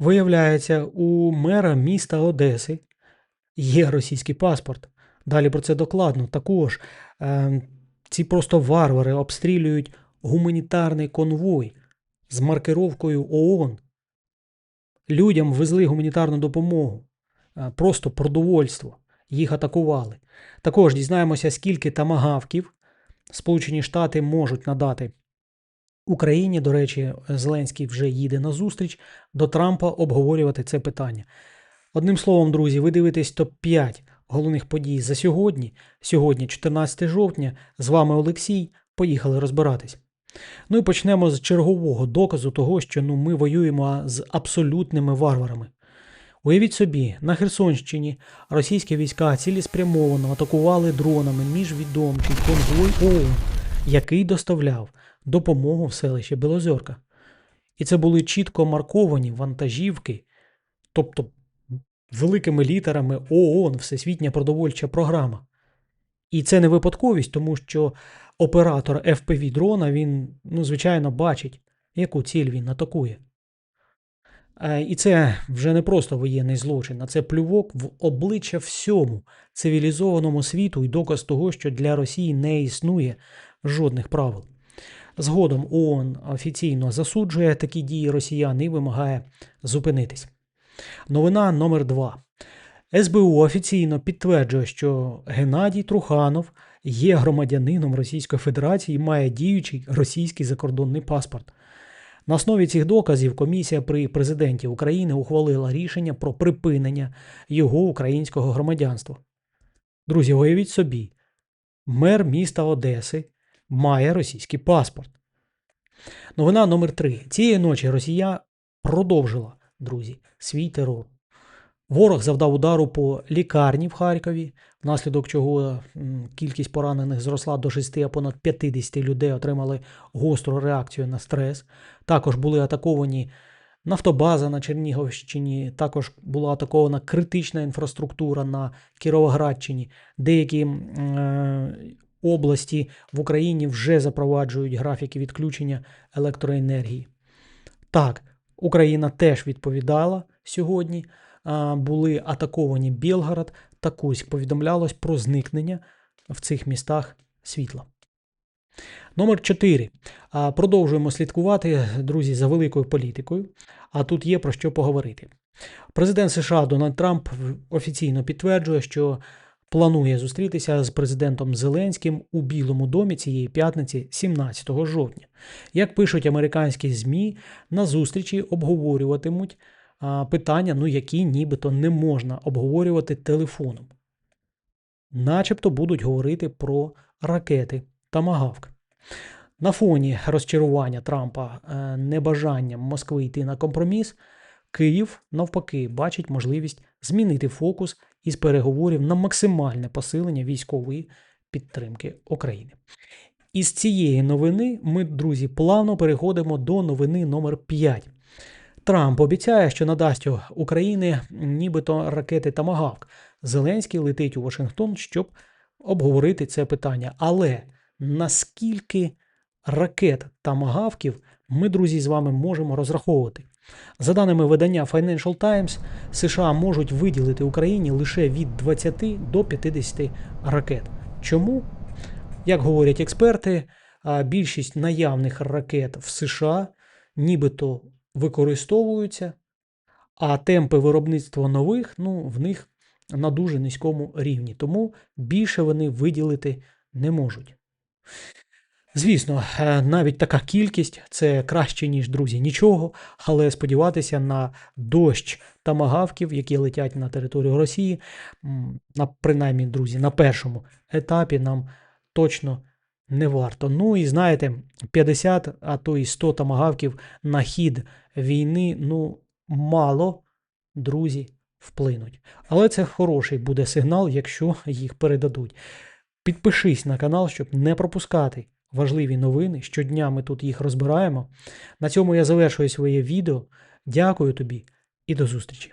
Виявляється, у мера міста Одеси є російський паспорт. Далі про це докладно. Також е, ці просто варвари обстрілюють гуманітарний конвой з маркировкою ООН. Людям везли гуманітарну допомогу, е, просто продовольство. Їх атакували. Також дізнаємося, скільки тамагавків Сполучені Штати можуть надати Україні. До речі, Зеленський вже їде на зустріч до Трампа обговорювати це питання. Одним словом, друзі, ви дивитесь топ-5 головних подій за сьогодні. Сьогодні, 14 жовтня, з вами Олексій. Поїхали розбиратись. Ну і почнемо з чергового доказу того, що ну, ми воюємо з абсолютними варварами. Уявіть собі, на Херсонщині російські війська цілеспрямовано атакували дронами міжвідомчий конвой ООН, який доставляв допомогу в селище Білозерка. І це були чітко марковані вантажівки, тобто великими літерами ООН, Всесвітня продовольча програма. І це не випадковість, тому що оператор FPV дрона, він, ну, звичайно, бачить, яку ціль він атакує. Е, І це вже не просто воєнний злочин, а це плювок в обличчя всьому цивілізованому світу і доказ того, що для Росії не існує жодних правил. Згодом ООН офіційно засуджує такі дії росіян і вимагає зупинитись. Новина номер 2 СБУ офіційно підтверджує, що Геннадій Труханов є громадянином Російської Федерації і має діючий російський закордонний паспорт. На основі цих доказів комісія при президенті України ухвалила рішення про припинення його українського громадянства. Друзі, уявіть собі, мер міста Одеси має російський паспорт. Новина номер 3 Цієї ночі Росія продовжила, друзі, свій терор. Ворог завдав удару по лікарні в Харкові, внаслідок чого кількість поранених зросла до 6, а понад 50 людей отримали гостру реакцію на стрес. Також були атаковані нафтобаза на Чернігівщині, також була атакована критична інфраструктура на Кіровоградщині. Деякі е, області в Україні вже запроваджують графіки відключення електроенергії. Так, Україна теж відповідала сьогодні. Були атаковані Білгород та Кузь. Повідомлялось про зникнення в цих містах світла. Номер 4. Продовжуємо слідкувати, друзі, за великою політикою. А тут є про що поговорити. Президент США Дональд Трамп офіційно підтверджує, що планує зустрітися з президентом Зеленським у Білому домі цієї п'ятниці, 17 жовтня. Як пишуть американські ЗМІ, на зустрічі обговорюватимуть питання, ну які нібито не можна обговорювати телефоном. Начебто будуть говорити про ракети Тамагавк. На фоні розчарування Трампа е, небажанням Москви йти на компроміс, Київ, навпаки, бачить можливість змінити фокус із переговорів на максимальне посилення військової підтримки України. Із цієї новини ми, друзі, плавно переходимо до новини номер 5. Трамп обіцяє, що надасть Україні нібито ракети Тамагавк. Зеленський летить у Вашингтон, щоб обговорити це питання. Але наскільки ракет Тамагавків ми, друзі, з вами можемо розраховувати? За даними видання Financial Times, США можуть виділити Україні лише від 20 до 50 ракет. Чому? Як говорять експерти, більшість наявних ракет в США нібито використовуються, а темпи виробництва нових ну, в них на дуже низькому рівні. Тому більше вони виділити не можуть. Звісно, е, навіть така кількість це краще, ніж друзі, нічого, але сподіватися на дощ тамагавків, які летять на територію Росії, на принаймні, друзі, на першому етапі нам точно не варто. Ну і знаєте, 50, а то і 100 тамагавків на хід війни, ну, мало, друзі, вплинуть. Але це хороший буде сигнал, якщо їх передадуть. Підпишись на канал, щоб не пропускати важливі новини. Щодня ми тут їх розбираємо. На цьому я завершую своє відео. Дякую тобі і до зустрічі!